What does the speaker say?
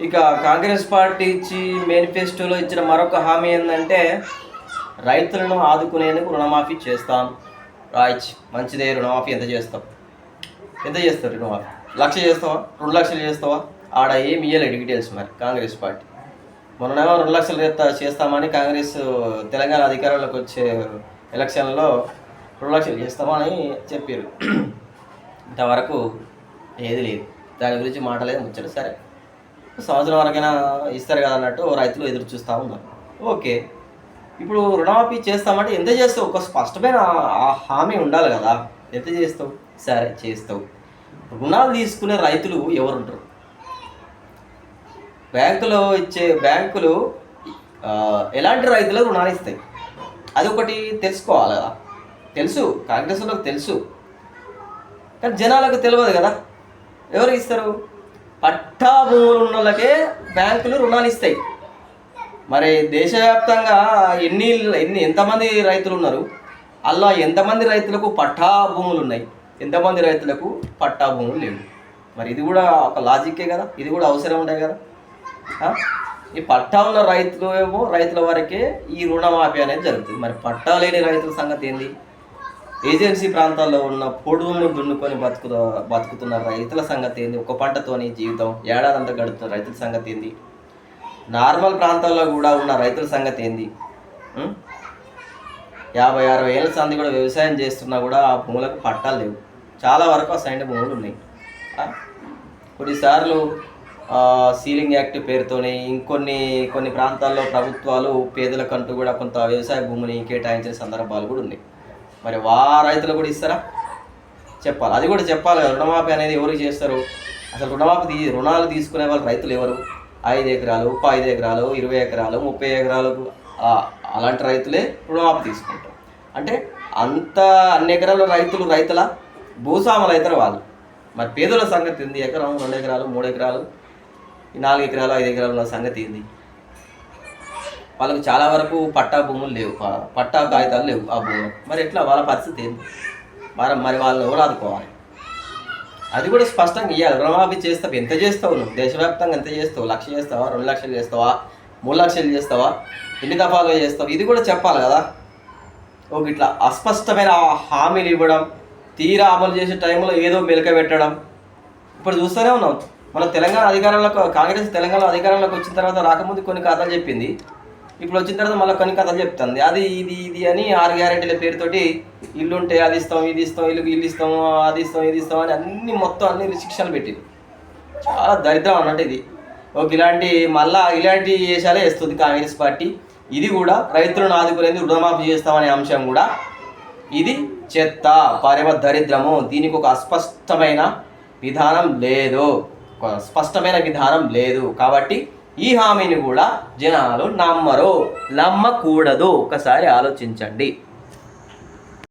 ఇక కాంగ్రెస్ పార్టీ ఇచ్చి మేనిఫెస్టోలో ఇచ్చిన మరొక హామీ ఏంటంటే రైతులను ఆదుకునేందుకు రుణమాఫీ చేస్తాం. రాయిచ్ మంచిదే రుణమాఫీ ఎంత చేస్తాం? ఎంత చేస్తారు రుణమాఫీ? లక్ష చేస్తావా? రెండు లక్షలు చేస్తావా? ఆడ ఏమి ఇయ్యలేదు డీటెయిల్స్ మరి కాంగ్రెస్ పార్టీ. మొన్ననేమో రెండు లక్షలు చేస్తా- చేస్తామని కాంగ్రెస్ తెలంగాణ అధికారంలోకి వచ్చే ఎలక్షన్లో రెండు లక్షలు చేస్తామని చెప్పారు ఇంతవరకు ఏది లేదు. దాని గురించి మాటలేదు ముచ్చట సరే. సంవత్సరం వరకైనా ఇస్తారు కదా అన్నట్టు రైతులు ఎదురు చూస్తూ ఉన్నారు. ఓకే. ఇప్పుడు రుణమాఫీ చేస్తామంటే ఎంత చేస్తావు? ఒక స్పష్టమైన ఆ హామీ ఉండాలి కదా. ఎంత చేస్తావు? సరే చేస్తావు. రుణాలు తీసుకునే రైతులు ఎవరుంటారు? బ్యాంకులో ఇచ్చే బ్యాంకులు ఎలాంటి రైతులకు రుణాలు ఇస్తాయి? అది ఒకటి తెలుసుకోవాలి కదా. తెలుసు కాంగ్రెస్ వాళ్ళకి తెలుసు. కానీ జనాలకు తెలియదు కదా. ఎవరు ఇస్తారు? పట్టా భూములు ఉన్న వాళ్ళకే బ్యాంకులు రుణాలు ఇస్తాయి. మరి దేశవ్యాప్తంగా ఎన్ని ఎన్ని ఎంతమంది రైతులు ఉన్నారు అలా ఎంతమంది రైతులకు పట్టా భూములు ఉన్నాయి ఎంతమంది రైతులకు పట్టా భూములు లేవు? మరి ఇది కూడా ఒక లాజిక్కే కదా? ఇది కూడా అవసరం ఉంటాయి కదా? ఈ పట్టా ఉన్న రైతులు ఏమో రైతుల వరకే ఈ రుణమాఫీ అనేది జరుగుతుంది. మరి పట్టా లేని రైతుల సంగతి ఏంది? ఏజెన్సీ ప్రాంతాల్లో ఉన్న పొడుగును దున్నుకొని బతుకు బతుకుతున్న రైతుల సంగతి ఏంది ఒక పంటతోని జీవితం ఏడాదంతా గడుపుతున్న రైతుల సంగతి ఏంది నార్మల్ ప్రాంతాల్లో కూడా ఉన్న రైతుల సంగతి ఏంది యాభై అరవై ఏళ్ళ సంది కూడా వ్యవసాయం చేస్తున్నా కూడా ఆ భూములకు పట్టాలు లేవు. చాలా వరకు అసైన్ భూములు ఉన్నాయి. కొన్నిసార్లు సీలింగ్ యాక్ట్ పేరుతోని ఇంకొన్ని కొన్ని ప్రాంతాల్లో ప్రభుత్వాలు పేదలకంటూ కూడా కొంత వ్యవసాయ భూమిని కేటాయించిన సందర్భాలు కూడా ఉన్నాయి. మరి వా రైతులు కూడా ఇస్తారా? చెప్పాలి. అది కూడా చెప్పాలి రుణమాఫీ అనేది ఎవరు చేస్తారు? అసలు రుణమాఫీ తీ రుణాలు తీసుకునే వాళ్ళు రైతులు ఎవరు? ఐదు ఎకరాలు ముప్పై ఐదు ఎకరాలు ఇరవై ఎకరాలు ముప్పై ఎకరాలు అలాంటి రైతులే రుణమాఫీ తీసుకుంటారు. అంటే అంత అన్ని ఎకరాల రైతులు రైతుల? భూస్వాములు అవుతారు వాళ్ళు. మరి పేదల సంగతి ఏంది? ఎకరం రెండు ఎకరాలు మూడు ఎకరాలు ఈ నాలుగు ఎకరాలు ఐదు ఎకరాలు ఉన్న సంగతి ఏంది? వాళ్ళకి చాలా వరకు పట్టా భూములు లేవు. పట్టా కాగితాలు లేవు ఆ భూములు. మరి ఎట్లా? వాళ్ళ పరిస్థితి ఏంది? మరి మరి వాళ్ళు ఎవరు ఆదుకోవాలి? అది కూడా స్పష్టంగా ఇవ్వాలి రుణమాఫీ చేస్తావు. ఎంత చేస్తావు నువ్వు? దేశవ్యాప్తంగా ఎంత చేస్తావు? లక్ష చేస్తావా? రెండు లక్షలు చేస్తావా? మూడు లక్షలు చేస్తావా? ఎన్ని దఫాలుగా చేస్తావు? ఇది కూడా చెప్పాలి కదా? ఒక ఇట్లా అస్పష్టమైన హామీలు ఇవ్వడం తీరా అమలు చేసే టైంలో ఏదో మెలక పెట్టడం. ఇప్పుడు చూస్తూనే ఉన్నాం. మన తెలంగాణ అధికారంలో కాంగ్రెస్ తెలంగాణ అధికారంలోకి వచ్చిన తర్వాత రాకముందు కొన్ని కథలు చెప్పింది. ఇప్పుడు వచ్చిన తర్వాత మళ్ళీ కొన్ని కథలు చెప్తుంది. అది ఇది ఇది అని ఆరు గ్యారెంటీల పేరుతోటి ఇల్లు ఉంటే అది ఇస్తాం ఇది ఇస్తాం ఇల్లు ఇల్లు ఇస్తాం అది ఇస్తాం ఇది ఇస్తాం అని అన్ని మొత్తం అన్ని రిస్ట్రిక్షన్లు పెట్టింది. చాలా దరిద్రం అన్నట్టు ఇది. ఒక ఇలాంటి మళ్ళా ఇలాంటి వేషాలే వేస్తుంది కాంగ్రెస్ పార్టీ. ఇది కూడా రైతులను ఆదుకునేందుకు రుణమాఫీ చేస్తామనే అంశం కూడా ఇది చెత్త పరమ దరిద్రము. దీనికి ఒక అస్పష్టమైన విధానం లేదు. ఒక స్పష్టమైన విధానం లేదు. కాబట్టి ఈ హామీని కూడా జనాలు నమ్మరు నమ్మకూడదు. ఒకసారి ఆలోచించండి.